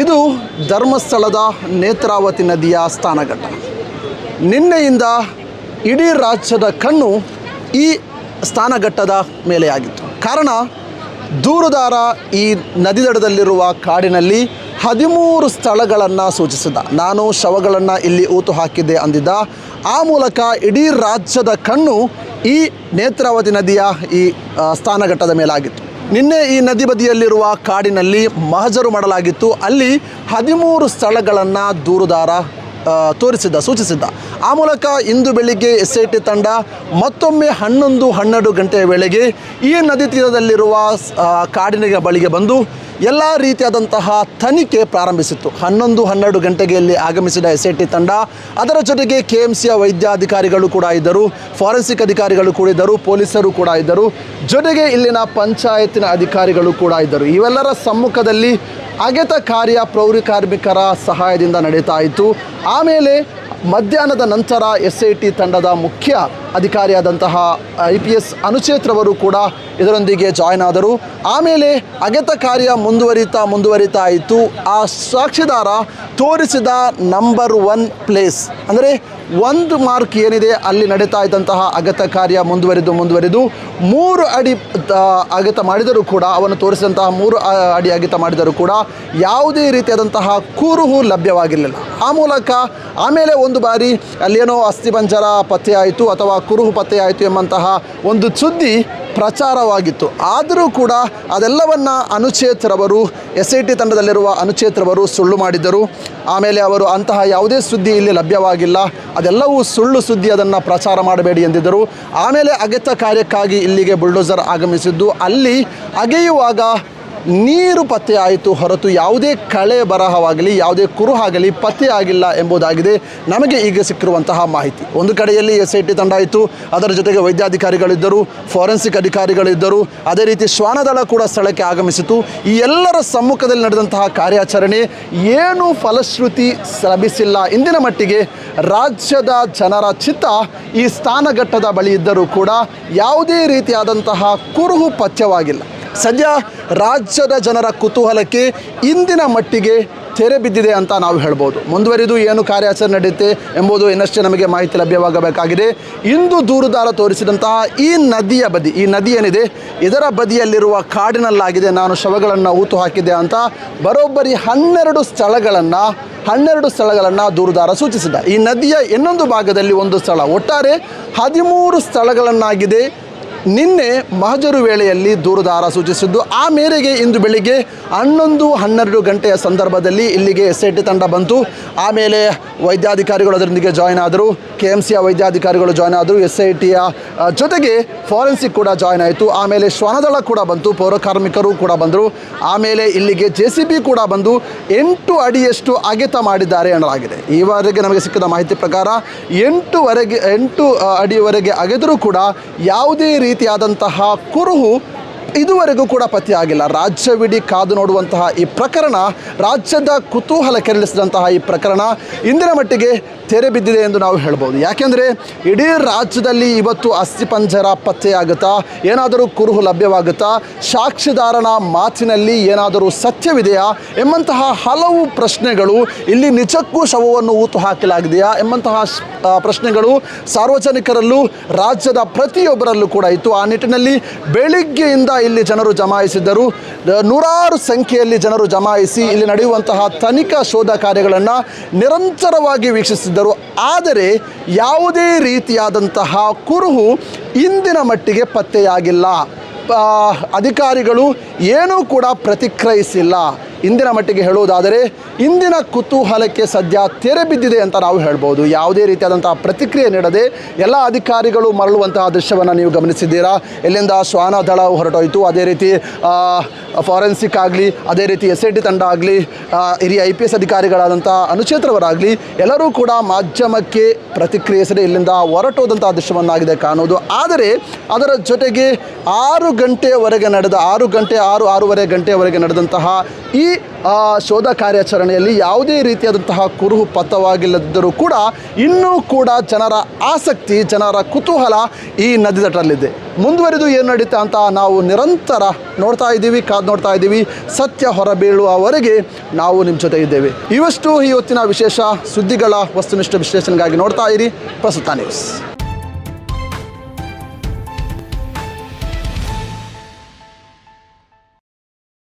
ಇದು ಧರ್ಮಸ್ಥಳದ ನೇತ್ರಾವತಿ ನದಿಯ ಸ್ಥಾನಘಟ್ಟ. ನಿನ್ನೆಯಿಂದ ಇಡೀ ರಾಜ್ಯದ ಕಣ್ಣು ಈ ಸ್ಥಾನಘಟ್ಟದ ಮೇಲೆ ಆಗಿತ್ತು ಕಾರಣ, ದೂರದಾರ ಈ ನದಿ ದಡದಲ್ಲಿರುವ ಕಾಡಿನಲ್ಲಿ ಹದಿಮೂರು ಸ್ಥಳಗಳನ್ನು ಸೂಚಿಸಿದ. ನಾನು ಶವಗಳನ್ನು ಇಲ್ಲಿ ಊತು ಹಾಕಿದ್ದೆ ಅಂದಿದ್ದ. ಆ ಮೂಲಕ ಇಡೀ ರಾಜ್ಯದ ಕಣ್ಣು ಈ ನೇತ್ರಾವತಿ ನದಿಯ ಈ ಸ್ಥಾನಘಟ್ಟದ ಮೇಲಾಗಿತ್ತು. ನಿನ್ನೆ ಈ ನದಿ ಬದಿಯಲ್ಲಿರುವ ಕಾಡಿನಲ್ಲಿ ಮಹಜರು ಮಾಡಲಾಗಿತ್ತು. ಅಲ್ಲಿ ಹದಿಮೂರು ಸ್ಥಳಗಳನ್ನು ದೂರುದಾರ ತೋರಿಸಿದ್ದ, ಸೂಚಿಸಿದ್ದ. ಆ ಮೂಲಕ ಇಂದು ಬೆಳಿಗ್ಗೆ ಎಸ್ ಐ ಟಿ ತಂಡ ಮತ್ತೊಮ್ಮೆ ಹನ್ನೊಂದು ಹನ್ನೆರಡು ಗಂಟೆಯ ವೇಳೆಗೆ ಈ ನದಿ ತೀರದಲ್ಲಿರುವ ಕಾಡಿನ ಬಳಿಗೆ ಬಂದು ಎಲ್ಲ ರೀತಿಯಾದಂತಹ ತನಿಖೆ ಪ್ರಾರಂಭಿಸಿತ್ತು. ಹನ್ನೊಂದು, ಹನ್ನೆರಡು ಗಂಟೆಗೆ ಇಲ್ಲಿ ಆಗಮಿಸಿದ ಎಸ್ ಐ ತಂಡ, ಅದರ ಜೊತೆಗೆ ಕೆ ಎಂ ಸಿಯ ವೈದ್ಯಾಧಿಕಾರಿಗಳು ಕೂಡ ಇದ್ದರು, ಫಾರೆನ್ಸಿಕ್ ಅಧಿಕಾರಿಗಳು ಕೂಡ ಇದ್ದರು, ಪೊಲೀಸರು ಕೂಡ ಇದ್ದರು, ಜೊತೆಗೆ ಇಲ್ಲಿನ ಪಂಚಾಯತಿನ ಅಧಿಕಾರಿಗಳು ಕೂಡ ಇದ್ದರು. ಇವೆಲ್ಲರ ಸಮ್ಮುಖದಲ್ಲಿ ಅಗೆತ ಕಾರ್ಯ ಪ್ರೌಢ ಕಾರ್ಮಿಕರ ಸಹಾಯದಿಂದ ನಡೀತಾ ಇತ್ತು. ಆಮೇಲೆ ಮಧ್ಯಾಹ್ನದ ನಂತರ ಎಸ್ ಐ ಟಿ ತಂಡದ ಮುಖ್ಯ ಅಧಿಕಾರಿಯಾದಂತಹ ಐ ಪಿ ಎಸ್ ಅನುಚೇತ್ರವರು ಕೂಡ ಇದರೊಂದಿಗೆ ಜಾಯ್ನ್ ಆದರು. ಆಮೇಲೆ ಅಗೆತ ಕಾರ್ಯ ಮುಂದುವರಿತಾ ಮುಂದುವರಿತಾ ಇತ್ತು. ಆ ಸಾಕ್ಷಿದಾರ ತೋರಿಸಿದ ನಂಬರ್ ಒನ್ ಪ್ಲೇಸ್ ಅಂದರೆ ಒಂದು ಮಾರ್ಕ್ ಏನಿದೆ, ಅಲ್ಲಿ ನಡೀತಾ ಇದ್ದಂತಹ ಅಗತ ಕಾರ್ಯ ಮುಂದುವರಿದು ಮುಂದುವರಿದು ಮೂರು ಅಡಿ ಅಗತ ಮಾಡಿದರೂ ಕೂಡ ಅವನು ತೋರಿಸಿದಂತಹ ಮೂರು ಅಡಿ ಅಗತ ಮಾಡಿದರೂ ಕೂಡ ಯಾವುದೇ ರೀತಿಯಾದಂತಹ ಕುರುಹು ಲಭ್ಯವಾಗಿರಲಿಲ್ಲ. ಆ ಮೂಲಕ ಆಮೇಲೆ ಒಂದು ಬಾರಿ ಅಲ್ಲೇನೋ ಅಸ್ಥಿಪಂಜರ ಪತ್ತೆಯಾಯಿತು ಅಥವಾ ಕುರುಹು ಪತ್ತೆಯಾಯಿತು ಎಂಬಂತಹ ಒಂದು ಸುದ್ದಿ ಪ್ರಚಾರವಾಗಿತ್ತು. ಆದರೂ ಕೂಡ ಅದೆಲ್ಲವನ್ನ ಅನುಚೇತ್ರವರು, ಎಸ್ ಐ ಟಿ ತಂಡದಲ್ಲಿರುವ ಅನುಚೇತ್ರವರು ಸುಳ್ಳು ಮಾಡಿದ್ದರು. ಆಮೇಲೆ ಅವರು ಅಂತಹ ಯಾವುದೇ ಸುದ್ದಿ ಇಲ್ಲಿ ಲಭ್ಯವಾಗಿಲ್ಲ. ಅದೆಲ್ಲವೂ ಸುಳ್ಳು ಸುದ್ದಿ ಅದನ್ನು ಪ್ರಚಾರ ಮಾಡಬೇಡಿ ಎಂದಿದ್ದರು. ಆಮೇಲೆ ಅಗತ್ಯ ಕಾರ್ಯಕ್ಕಾಗಿ ಇಲ್ಲಿಗೆ ಬುಲ್ಡೋಸರ್ ಆಗಮಿಸಿದ್ದು. ಅಲ್ಲಿ ಅಗೆಯುವಾಗ ನೀರು ಪತ್ತೆಯಾಯಿತು ಹೊರತು ಯಾವುದೇ ಕಳೆ ಬರಹವಾಗಲಿ, ಯಾವುದೇ ಕುರುಹಾಗಲಿ ಪತ್ತೆಯಾಗಿಲ್ಲ ಎಂಬುದಾಗಿದೆ ನಮಗೆ ಈಗ ಸಿಕ್ಕಿರುವಂತಹ ಮಾಹಿತಿ. ಒಂದು ಕಡೆಯಲ್ಲಿ ಎಸ್ ಐ ಟಿ ತಂಡ ಇತ್ತು, ಅದರ ಜೊತೆಗೆ ವೈದ್ಯಾಧಿಕಾರಿಗಳಿದ್ದರು, ಫಾರೆನ್ಸಿಕ್ ಅಧಿಕಾರಿಗಳಿದ್ದರು, ಅದೇ ರೀತಿ ಶ್ವಾನದಳ ಕೂಡ ಸ್ಥಳಕ್ಕೆ ಆಗಮಿಸಿತು. ಈ ಎಲ್ಲರ ಸಮ್ಮುಖದಲ್ಲಿ ನಡೆದಂತಹ ಕಾರ್ಯಾಚರಣೆ ಏನು ಫಲಶ್ರುತಿ ಲಭಿಸಿಲ್ಲ. ಇಂದಿನ ಮಟ್ಟಿಗೆ ರಾಜ್ಯದ ಜನರ ಚಿತ್ತ ಈ ಸ್ಥಾನಘಟ್ಟದ ಬಳಿ ಇದ್ದರೂ ಕೂಡ ಯಾವುದೇ ರೀತಿಯಾದಂತಹ ಕುರುಹು ಪಥ್ಯವಾಗಿಲ್ಲ. ಸದ್ಯ ರಾಜ್ಯದ ಜನರ ಕುತೂಹಲಕ್ಕೆ ಇಂದಿನ ಮಟ್ಟಿಗೆ ತೆರೆ ಬಿದ್ದಿದೆ ಅಂತ ನಾವು ಹೇಳ್ಬೋದು. ಮುಂದುವರಿದು ಏನು ಕಾರ್ಯಾಚರಣೆ ನಡೆಯುತ್ತೆ ಎಂಬುದು ಇನ್ನಷ್ಟೇ ನಮಗೆ ಮಾಹಿತಿ ಲಭ್ಯವಾಗಬೇಕಾಗಿದೆ. ಇಂದು ದೂರುದಾರ ತೋರಿಸಿದಂತಹ ಈ ನದಿಯ ಬದಿ, ಈ ನದಿ ಏನಿದೆ, ಇದರ ಬದಿಯಲ್ಲಿರುವ ಕಾಡಿನಲ್ಲಾಗಿದೆ. ನಾನು ಶವಗಳನ್ನು ಊತು ಹಾಕಿದ್ದೆ ಅಂತ ಬರೋಬ್ಬರಿ ಹನ್ನೆರಡು ಸ್ಥಳಗಳನ್ನು ಹನ್ನೆರಡು ಸ್ಥಳಗಳನ್ನು ದೂರುದಾರ ಸೂಚಿಸಿದ. ಈ ನದಿಯ ಇನ್ನೊಂದು ಭಾಗದಲ್ಲಿ ಒಂದು ಸ್ಥಳ. ಒಟ್ಟಾರೆ ಹದಿಮೂರು ಸ್ಥಳಗಳನ್ನಾಗಿದೆ ನಿನ್ನೆ ಮಹಜರು ವೇಳೆಯಲ್ಲಿ ದೂರುದಾರ ಸೂಚಿಸಿದ್ದು, ಆ ಮೇರೆಗೆ ಇಂದು ಬೆಳಿಗ್ಗೆ ಹನ್ನೊಂದು ಹನ್ನೆರಡು ಗಂಟೆಯ ಸಂದರ್ಭದಲ್ಲಿ ಇಲ್ಲಿಗೆ ಎಸ್ ಐ ಟಿ ತಂಡ ಬಂತು. ಆಮೇಲೆ ವೈದ್ಯಾಧಿಕಾರಿಗಳು ಅದರೊಂದಿಗೆ ಜಾಯ್ನ್ ಆದರು. ಕೆ ಎಂ ಸಿಯ ವೈದ್ಯಾಧಿಕಾರಿಗಳು ಜಾಯ್ನ್ ಆದರು. ಎಸ್ ಐ ಟಿಯ ಜೊತೆಗೆ ಫಾರೆನ್ಸಿಕ್ ಕೂಡ ಜಾಯ್ನ್ ಆಯಿತು. ಆಮೇಲೆ ಶ್ವಾನದಳ ಕೂಡ ಬಂತು. ಪೌರ ಕಾರ್ಮಿಕರು ಕೂಡ ಬಂದರು. ಆಮೇಲೆ ಇಲ್ಲಿಗೆ ಜೆ ಸಿ ಬಿ ಕೂಡ ಬಂದು ಎಂಟು ಅಡಿಯಷ್ಟು ಅಗೆತ ಮಾಡಿದ್ದಾರೆ ಎನ್ನಲಾಗಿದೆ. ಈವರೆಗೆ ನಮಗೆ ಸಿಕ್ಕಿದ ಮಾಹಿತಿ ಪ್ರಕಾರ ಎಂಟುವರೆಗೆ, ಎಂಟು ಅಡಿಯವರೆಗೆ ಅಗೆದರೂ ಕೂಡ ಯಾವುದೇ ರೀತಿಯಾದಂತಹ ಕುರುಹು ಇದುವರೆಗೂ ಕೂಡ ಪತ್ತೆಯಾಗಿಲ್ಲ ರಾಜ್ಯವಿಡೀ ಕಾದು ನೋಡುವಂತಹ ಈ ಪ್ರಕರಣ, ರಾಜ್ಯದ ಕುತೂಹಲ ಕೆರಳಿಸಿದಂತಹ ಈ ಪ್ರಕರಣ ಇಂದಿನ ಮಟ್ಟಿಗೆ ತೆರೆ ಬಿದ್ದಿದೆ ಎಂದು ನಾವು ಹೇಳ್ಬೋದು. ಯಾಕೆಂದರೆ ಇಡೀ ರಾಜ್ಯದಲ್ಲಿ ಇವತ್ತು ಅಸ್ಥಿಪಂಜರ ಪತ್ತೆಯಾಗುತ್ತಾ, ಏನಾದರೂ ಕುರುಹು ಲಭ್ಯವಾಗುತ್ತಾ, ಸಾಕ್ಷಿದಾರನ ಮಾತಿನಲ್ಲಿ ಏನಾದರೂ ಸತ್ಯವಿದೆಯಾ ಎಂಬಂತಹ ಹಲವು ಪ್ರಶ್ನೆಗಳು ಇಲ್ಲಿ ನಿಜಕ್ಕೂ ಶವವನ್ನು ಊತು ಹಾಕಲಾಗಿದೆಯಾ ಎಂಬಂತಹ ಪ್ರಶ್ನೆಗಳು ಸಾರ್ವಜನಿಕರಲ್ಲೂ ರಾಜ್ಯದ ಪ್ರತಿಯೊಬ್ಬರಲ್ಲೂ ಕೂಡ ಇತ್ತು. ಆ ನಿಟ್ಟಿನಲ್ಲಿ ಬೆಳಿಗ್ಗೆಯಿಂದ ಇಲ್ಲಿ ಜನರು ಜಮಾಯಿಸಿದ್ದರು. ನೂರಾರು ಸಂಖ್ಯೆಯಲ್ಲಿ ಜನರು ಜಮಾಯಿಸಿ ಇಲ್ಲಿ ನಡೆಯುವಂತಹ ತನಿಖಾ ಶೋಧ ಕಾರ್ಯಗಳನ್ನು ನಿರಂತರವಾಗಿ ವೀಕ್ಷಿಸಿದ್ದರು. ಆದರೆ ಯಾವುದೇ ರೀತಿಯಾದಂತಹ ಕುರುಹು ಇಂದಿನ ಮಟ್ಟಿಗೆ ಪತ್ತೆಯಾಗಿಲ್ಲ. ಅಧಿಕಾರಿಗಳು ಏನೂ ಕೂಡ ಪ್ರತಿಕ್ರಿಯಿಸಿಲ್ಲ. ಇಂದಿನ ಮಟ್ಟಿಗೆ ಹೇಳುವುದಾದರೆ, ಇಂದಿನ ಕುತೂಹಲಕ್ಕೆ ಸದ್ಯ ತೆರೆ ಬಿದ್ದಿದೆ ಅಂತ ನಾವು ಹೇಳ್ಬೋದು. ಯಾವುದೇ ರೀತಿಯಾದಂಥ ಪ್ರತಿಕ್ರಿಯೆ ನೀಡದೆ ಎಲ್ಲ ಅಧಿಕಾರಿಗಳು ಮರಳುವಂತಹ ದೃಶ್ಯವನ್ನು ನೀವು ಗಮನಿಸಿದ್ದೀರಾ? ಎಲ್ಲಿಂದ ಶ್ವಾನ ದಳ ಹೊರಟೋಯಿತು? ಅದೇ ರೀತಿ ಫಾರೆನ್ಸಿಕ್ ಆಗಲಿ, ಅದೇ ರೀತಿ ಎಸ್ ಐ ತಂಡ ಆಗಲಿ ಹಿರಿಯ ಐ ಪಿ ಎಸ್ ಅಧಿಕಾರಿಗಳಾದಂಥ ಅನುಚೇತ್ರವರಾಗಲಿ, ಎಲ್ಲರೂ ಕೂಡ ಮಾಧ್ಯಮಕ್ಕೆ ಪ್ರತಿಕ್ರಿಯಿಸದೆ ಇಲ್ಲಿಂದ ಹೊರಟೋದಂಥ ದೃಶ್ಯವನ್ನಾಗಿದೆ ಕಾಣುವುದು ಆದರೆ, ಅದರ ಜೊತೆಗೆ ಆರು ಗಂಟೆಯವರೆಗೆ ನಡೆದ, ಆರು ಗಂಟೆ, ಆರು, ಆರೂವರೆ ಗಂಟೆಯವರೆಗೆ ನಡೆದಂತಹ ಈ ಶೋಧ ಕಾರ್ಯಾಚರಣೆಯಲ್ಲಿ ಯಾವುದೇ ರೀತಿಯಾದಂತಹ ಕುರುಹು ಪತವಾಗಿಲ್ಲದಿದ್ದರೂ ಕೂಡ ಇನ್ನೂ ಕೂಡ ಜನರ ಆಸಕ್ತಿ, ಜನರ ಕುತೂಹಲ ಈ ನದಿ ತಟ್ಟಲ್ಲಿದೆ ಮುಂದುವರಿದು ಏನು ನಡೀತಾ ಅಂತ ನಾವು ನಿರಂತರ ನೋಡ್ತಾ ಇದ್ದೀವಿ, ಕಾದು ನೋಡ್ತಾ ಇದ್ದೀವಿ. ಸತ್ಯ ಹೊರಬೀಳುವವರೆಗೆ ನಾವು ನಿಮ್ಮ ಜೊತೆ ಇದ್ದೇವೆ. ಇವಷ್ಟು ಇವತ್ತಿನ ವಿಶೇಷ ಸುದ್ದಿಗಳ ವಸ್ತುನಿಷ್ಠ ವಿಶ್ಲೇಷಣೆಗಾಗಿ ನೋಡ್ತಾ ಇರಿ ಪ್ರಸ್ತುತ ನ್ಯೂಸ್